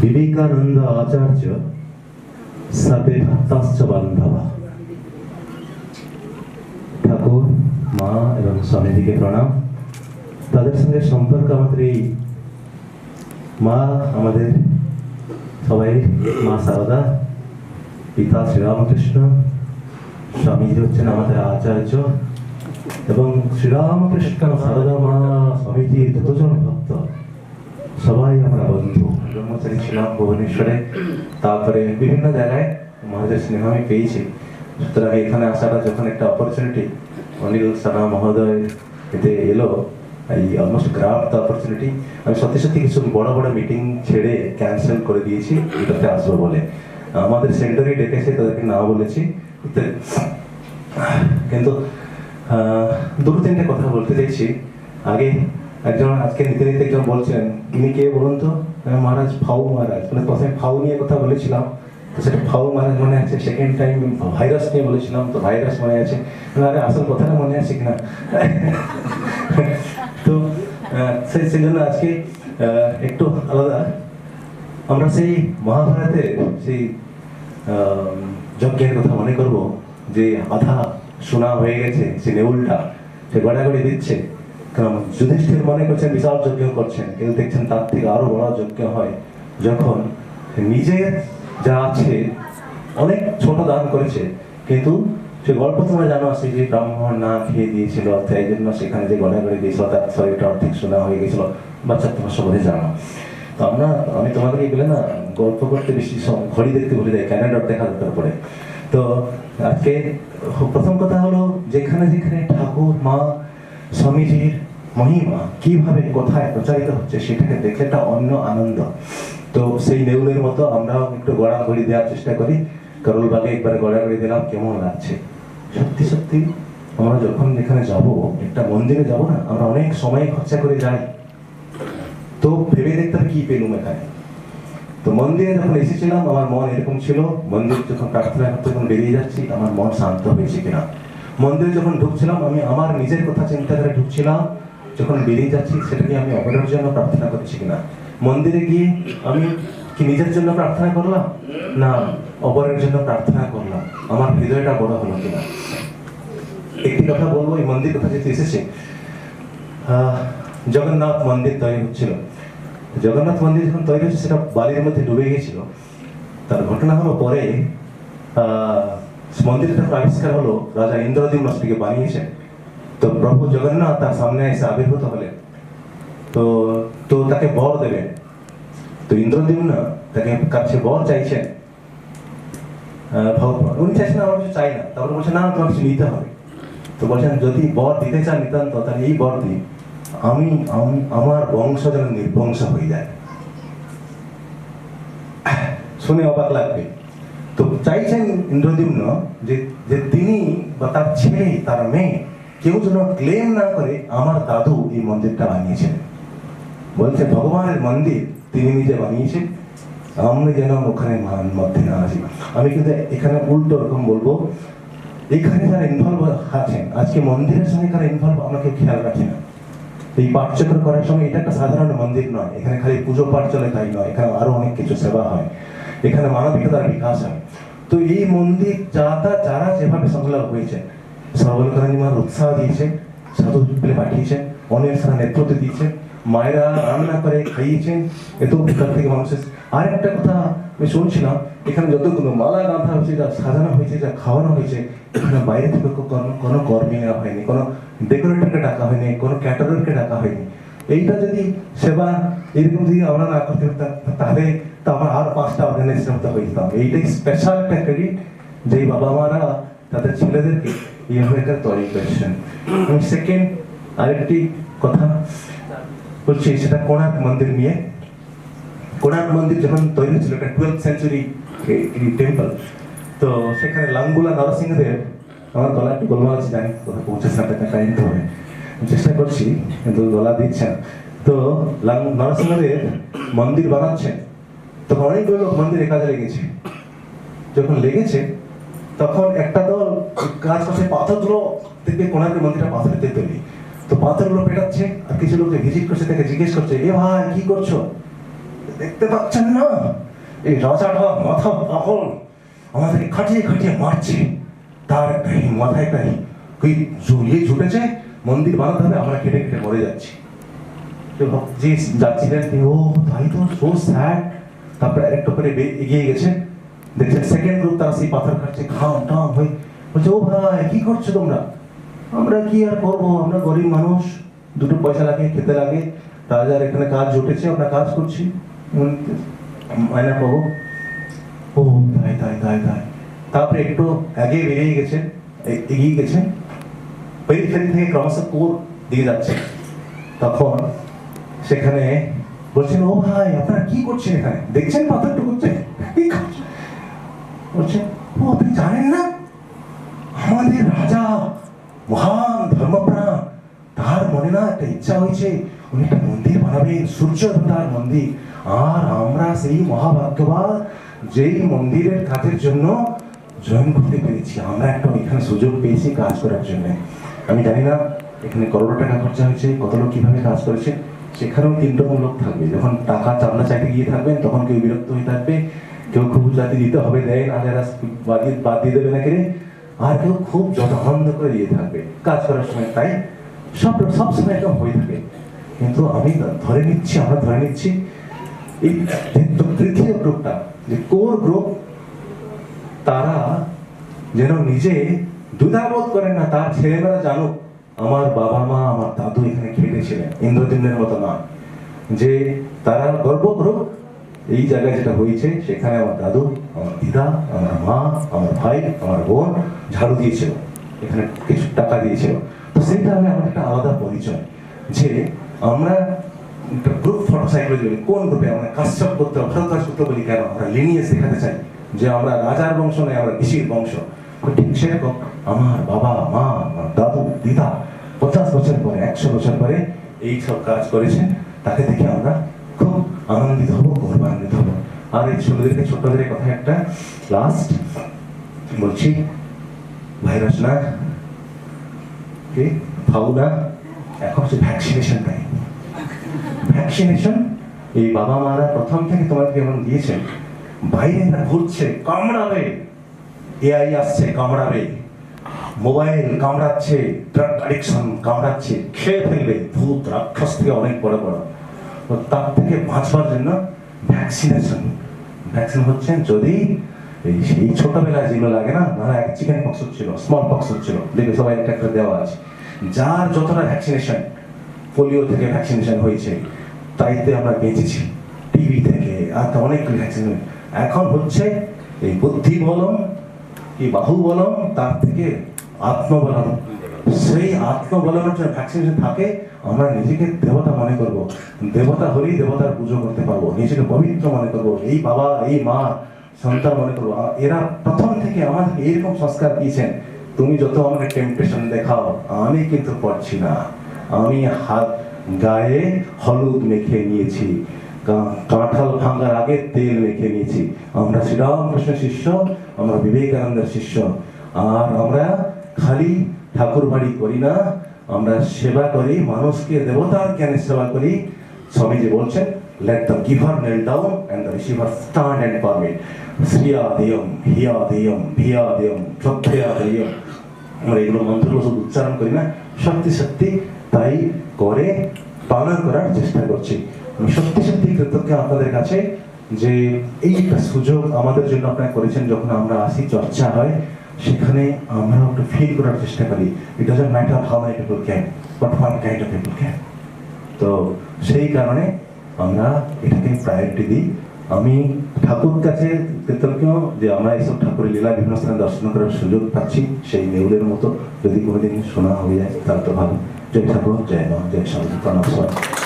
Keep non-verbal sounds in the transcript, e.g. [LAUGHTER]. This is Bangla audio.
বিবেকানন্দ আচার্য সাবে ভক্তাশ্চ বান্ধবা। ঠাকুর, মা এবং স্বামীজিকে প্রণাম। তাদের সঙ্গে সম্পর্ক আমাদের এই মা, আমাদের সবাই মা সারদা, পিতা শ্রীরামকৃষ্ণ, স্বামীজি হচ্ছেন আমাদের আচার্য এবং শ্রীরামকৃষ্ণ সারদা মা, স্বামীজি দুজন ভক্ত। সবাই আমরা বন্ধু। ব্রহ্মচারী ছিলাম ভুবনেশ্বরে। তারপরে বিভিন্ন জায়গায় মহাদের স্নেহ আমি পেয়েছি। সুতরাং এখানে আসাটা যখন একটা অপরচুনিটি অনিল সানা মহোদয় এতে এলো, এই অলমোস্ট গ্রাফ দ্য অপরচুনিটি আমি সত্যি সত্যি কিছু বড় বড় মিটিং ছেড়ে ক্যান্সেল করে দিয়েছি, এটাতে আসব বলে। আমাদের সেন্টারে ডেকেছে, তাদেরকে না বলেছি। কিন্তু দুটো তিনটে কথা বলতে চাইছি। আগে একজন আজকে নিতে নিতে একজন বলছেন তিনি কে বলুন তো? মহারাজ, ফাউ মহারাজ। মানে প্রথমে ফাউ নিয়ে কথা বলেছিলাম, তো সেটা ফাউ মহারাজ মনে আছে? সেকেন্ড টাইম ভাইরাস নিয়ে বলেছিলাম, তো ভাইরাস মনে আছে? আরে, আসল কথাটা মনে আছে কিনা? [LAUGHS] তো সেই সেই জন্য আজকে একটু আলাদা। আমরা সেই মহাভারতের সেই যজ্ঞের কথা মনে করব যে আধা শোনা হয়ে গেছে সে নেউলটা, সে গড়াগড়ি দিচ্ছে। কারণ যুধিষ্ঠির মনে করছেন বিশাল যজ্ঞ করছেন, কিন্তু দেখছেন তার থেকে আরও বড় যজ্ঞ হয় যখন নিজের যা আছে অনেক ছোট দান করেছে, কিন্তু সে গল্প তোমরা জানো সেই যে ব্রাহ্মণ না খেয়ে দিয়েছিল তাই জন্য সেখানে যে গড়াগড়ি দিয়েছিল, তার শরীরটা অর্ধেক শোনা হয়ে গেছিল। বাচ্চা, তোমার সবাই জানো। তো আমরা, আমি তোমাদেরকে বলে না, গল্প করতে বেশি সম- ঘড়ি দেখতে ভুলে যাই ক্যালেন্ডার দেখা দরকার পড়ে তো আজকে প্রথম কথা হলো, যেখানে যেখানে ঠাকুর, মা, স্বামীজির মহিমা কীভাবে কোথায় প্রচারিত হচ্ছে সেটাকে দেখে একটা অন্য আনন্দ। তো সেই নেউলের মতো আমরাও একটু গড়াগড়ি দেওয়ার চেষ্টা করি। করলবাগে একবার গড়াগড়ি দিলাম, কেমন লাগছে? সত্যি সত্যি, আমরা যখন যেখানে যাব, একটা মন্দিরে যাব না, আমরা অনেক সময় খরচা করে যাই। তো ভেবে দেখতে কি পেলুম এখানে। তো মন্দিরে যখন এসেছিলাম, আমার মন এরকম ছিল, মন্দির যখন প্রার্থনা করতে যখন বেরিয়ে যাচ্ছি, আমার মন শান্ত হয়েছে কিনা। মন্দিরে যখন ঢুকছিলাম, আমি আমার নিজের কথা চিন্তা করে ঢুকছিলাম যখন বেরিয়ে যাচ্ছি, সেটাকে আমি অপরের জন্য প্রার্থনা করছি কিনা? মন্দিরে গিয়ে আমি কি নিজের জন্য প্রার্থনা করলাম? না, অপরের জন্য প্রার্থনা করলাম। আমার হৃদয়টা বড় হলো কিনা? একটি কথা বলব, এই মন্দির কথা যেহেতু এসেছে জগন্নাথ মন্দির তৈরি হচ্ছিল। জগন্নাথ মন্দির যখন তৈরি হচ্ছে সেটা বালির মধ্যে ডুবে গিয়েছিল। তার ঘটনা হলো পরে মন্দিরটা আবিষ্কার হলো, রাজা ইন্দ্রদ্যুম্ন সেটিকে বানিয়েছেন। তো প্রভু জগন্নাথ তার সামনে এসে আবির্ভূত হলেন। তো তো তাকে বর দেবেন। তো ইন্দ্রদ্যুম্ন তাকে কাছে বর চাইছেন। উনি চাইছেন আমার কিছু চাই না। তারপরে বলছেন, না তোমার কিছু নিতে হবে। তো বলছেন, যদি বর দিতে চান নিতান্ত, তাহলে এই বর দিন। আমি, আমার বংশ যেন নির্বংশ হয়ে যায়। শুনে অবাক লাগবে। তো চাইছেন ইন্দ্রদ্যুম্ন যে যে তিনি বা তার ছেলে, তার মেয়ে কেউ যেন ক্লেম না করে আমার দাদু এই মন্দিরটা বানিয়েছেন। বলছে, ভগবানের মন্দির তিনি নিজে বানিয়েছেন। আমি যেন ওখানে মধ্যে না আসি। আমি কিন্তু এখানে উল্টো রকম বলব। এখানে যারা ইনভলভ আছেন, আজকে মন্দিরের সঙ্গে যারা ইনভলভ আমরা কেউ খেয়াল রাখি না। এই পাঠচক্র করার সময় এটা একটা সাধারণ মন্দির নয়। এখানে খালি পুজো পাঠ চলে তাই নয়। এখানে আরও অনেক কিছু সেবা হয়। এখানে মানবিকতার বিকাশ হয়। তো এই মন্দির যারা যারা যেভাবে সংলগ্ন হয়েছে সর্বকালীন উৎসাহ দিয়েছেন সাধু পেলে পাঠিয়েছেন অনেক সারা নেতৃত্ব দিয়েছেন মায়েরা রান্না করে খাইয়েছেন এত ভিতর থেকে মানুষের আর একটা কথা আমি শুনছিলাম, এখানে যতগুলো মালা গাঁথা হয়েছে, যা সাজানো হয়েছে, যা খাওয়ানো হয়েছে, এখানে বাইরে থেকে কোনো কোনো নেওয়া হয়নি, কোনো ডেকোরেটরকে ডাকা হয়নি, কোনো ক্যাটারারকে ডাকা হয়নি। এইটা যদি সেবা এরকম যদি আমরা না করতে তাহলে তো আমরা আর পাঁচটা অর্গানাইজেশন হইতাম। এইটাই স্পেশাল একটা ক্রেডিট যেই বাবা মারা তাদের ছেলেদেরকে তৈরি করেছেন এবং সেকেন্ড আরেকটি কথা বলছি, সেটা কোণার্ক মন্দির নিয়ে। কোণার্ক মন্দির যখন তৈরি হয়েছিল একটা টুয়েলভ সেঞ্চুরি টেম্পল তো সেখানে লাঙ্গুলা নরসিংহদেব, আমার গলা একটু গোলমাল আছে জানি কোথায় পৌঁছেছে আপনাকে টাইম তো হবে চেষ্টা করছি, কিন্তু গলা দিচ্ছে না। তো নরসিংহদেব মন্দির বানাচ্ছেন তখন অনেকগুলো মন্দিরে কাজে লেগেছে। যখন লেগেছে তখন একটা দল কাজ করছে পাথরগুলো দেখবে কোনার্কের মন্দিরটা পাথরের দিয়ে তৈরি তো পাথরগুলো পেটাচ্ছে আর কিছু লোক ভিজিট করছে তাকে জিজ্ঞেস করছে, এ ভাই, কি করছ? দেখতে পাচ্ছেন না। এই রাজাটা মাথা পাগল। আমাদের খাটিয়ে খাটিয়ে মারছে। তার মাথায় একটা হি- ওই ঝুলিয়ে ছুটেছে মন্দির বানাতে হবে, আমরা কেটে কেটে মরে যাচ্ছি। যাচ্ছিলেন ও, তাই তো সো স্যাড তারপরে আরেকটু করে এগিয়ে গেছে। দেখছেন সেকেন্ড গ্রুপ তারা সেই পাথর খাচ্ছে ঘাম টাম হয়ে বলছে, ও ভাই, কি করছ তোমরা? আমরা কি আর করব? আমরা গরিব মানুষ, দুটো পয়সা লাগে, খেতে লাগে, রাজার এখানে কাজ জুটেছে, আমরা কাজ করছি। মাইনা পাবো ও, তাই তাই তাই তাই। তারপরে একটু আগে বেরিয়ে গেছেন এ- এগিয়ে গেছেন পেরিফেরি থেকে ক্রমশ কোর দিয়ে যাচ্ছে। তখন সেখানে বলছেন ও ভাই, আপনারা কি করছেন এখানে? দেখছেন পাথরটা করছে কি করছেন? বলছেন ও, আপনি জানেন না? আমাদের রাজা মহান ধর্মপ্রাণ, তার মনে না একটা ইচ্ছা হয়েছে, উনি একটা মন্দির বানাবেন, সূর্য দেবতার মন্দির। আর আমরা সেই মহাভাগ্যবান, যেই মন্দিরের কাজের জন্য জয়েন করতে পেরেছি। আমরা একটা এখানে সুযোগ পেয়েছি কাজ করার জন্য। আমি জানি না, এখানে করোড় টাকা খরচা হয়েছে কত লোক কীভাবে কাজ করেছে, সেখানেও তিন রকম লোক থাকবে। যখন টাকা চান্দা চাইতে গিয়ে থাকবেন, তখন কেউ বিরক্ত হয়ে থাকবে। কেউ খুব জাতি দিতে হবে, দেয় না, যারা বাদ দিয়ে- বাদ দিয়ে দেবে না কেড়ে আর কেউ খুব যথাবন্ধ করে দিয়ে থাকবে। কাজ করার সময় তাই সব সব সময় এরকম হয়ে থাকে। কিন্তু আমি ধরে নিচ্ছি, আমরা ধরে নিচ্ছি, এই তৃতীয় গ্রুপটা, যে কোর গ্রুপ, তারা যেন নিজে দ্বিধাবোধ করেন না, তার ছেলেমেয়েরা জানুক, আমার বাবা মা, আমার দাদু এখানে খেটেছিলেন ইন্দ্রদিনের মতো না যে তারা গর্ব করুক এই জায়গায় যেটা হয়েছে, সেখানে আমার দাদু, আমার দিদা, আমার মা, আমার ভাই, আমার বোন ঝাড়ু দিয়েছিল। এখানে কিছু টাকা দিয়েছিল। তো সেটা হবে আমার একটা আলাদা পরিচয়, যে আমরা গ্রুপ ফটো সাইকোলজি বলি কোন গ্রুপে আমরা কাশ্যপ করতে ভরতাস করতে বলি কেন? আমরা লিনিয়ে শেখাতে চাই, যে আমরা রাজার বংশ নয়, আমরা ঋষির বংশ। ঠিক সেরকম আমার বাবা, মা, আমার দাদু, দিদা পঞ্চাশ বছর পরে, একশো বছর পরে এই সব কাজ করেছেন তাকে দেখে আমরা খুব আনন্দিত হব। আর এই ছোটদেরকে ছোটদের কথা একটা লাস্ট বলছি। ভাইরাস না, কি? ফাউনা এখন হচ্ছে ভ্যাকসিনেশন টাইম ভ্যাকসিনেশন এই বাবা মারা প্রথম থেকে তোমাকে যেমন দিয়েছেন বাইরে না ঘুরছে, কামড়াবে। এআই আসছে, কামড়াবে। মোবাইল কামড়াচ্ছে ড্রাগ অ্যাডিকশন কামড়াচ্ছে, খেয়ে ফেলবে। ভূত, রাক্ষস থেকে অনেক বড় বড়। তার থেকে বাঁচবার জন্য ভ্যাকসিনেশন ভ্যাকসিন হচ্ছে যদি এই সেই ছোটবেলায় যেগুলো লাগে না, ধরো এক চিকেন পক্স হচ্ছিল স্মল পক্স হচ্ছিল, দেখবে সবাই একটা একটা দেওয়া আছে। যার যতটা ভ্যাকসিনেশন পোলিও থেকে ভ্যাকসিনেশন হয়েছে, তাইতে আমরা বেঁচেছি টিভি থেকে, আর তো অনেকগুলি ভ্যাকসিনেশন এখন হচ্ছে এই বুদ্ধি বলম কি বাহু বলম, তার থেকে আত্মবলম। সেই আত্মবলমের জন্য ভ্যাকসিনেশন থাকে আমরা নিজেকে দেবতা মনে করব। দেবতা হলেই দেবতার পুজো করতে পারব। নিজেকে পবিত্র মনে করব। এই বাবা, এই মা, সন্তান মনে করব। এরা প্রথম থেকে আমাদেরকে এইরকম সংস্কার দিয়েছেন। তুমি যত আমাকে টেম্পটেশন দেখাও, আমি কিন্তু পড়ছি না। আমি হাত, গায়ে হলুদ মেখে নিয়েছি। কাঁঠাল ভাঙার আগে তেল মেখে নিয়েছি। আমরা শ্রীরামকৃষ্ণ শিষ্য, আমরা বিবেকানন্দের শিষ্য। আর আমরা খালি ঠাকুর বাড়ি করি না আমরা সেবা করি, মানুষকে, দেবতার জ্ঞানে সেবা করি। স্বামীজি বলছেন, let the giver kneel down and the receiver stand and permit. শ্রিয়া দেয়ম হিয়া দেয়ম ভিয়া দেয়ম শ্রদ্ধেয়া দেয়ম আমরা এগুলো মন্ত্রগুলো শুধু উচ্চারণ করি না। সত্যি সত্যি তাই করে, পালন করার চেষ্টা করছি। আমি সত্যি সত্যি কৃতজ্ঞ আপনাদের কাছে যে এই একটা সুযোগ আমাদের জন্য আপনারা করেছেন যখন আমরা আসি, চর্চা হয়। সেখানে আমরা একটু ফিল করার চেষ্টা করি। It doesn't matter how many people can but what kind of people can তো সেই কারণে আমরা এটাকে প্রায়োরিটি দিই। আমি ঠাকুর কাছে কৃতজ্ঞ যে আমরা এইসব ঠাকুরের লীলা বিভিন্ন স্থানে দর্শন করার সুযোগ পাচ্ছি, সেই নেউলের মতো যদি কোনোদিন শোনা হয়ে যায়, তাহলে তো ভালো। জয় ঠাকুর, জয় মা, জয় স্বামী, প্রণাম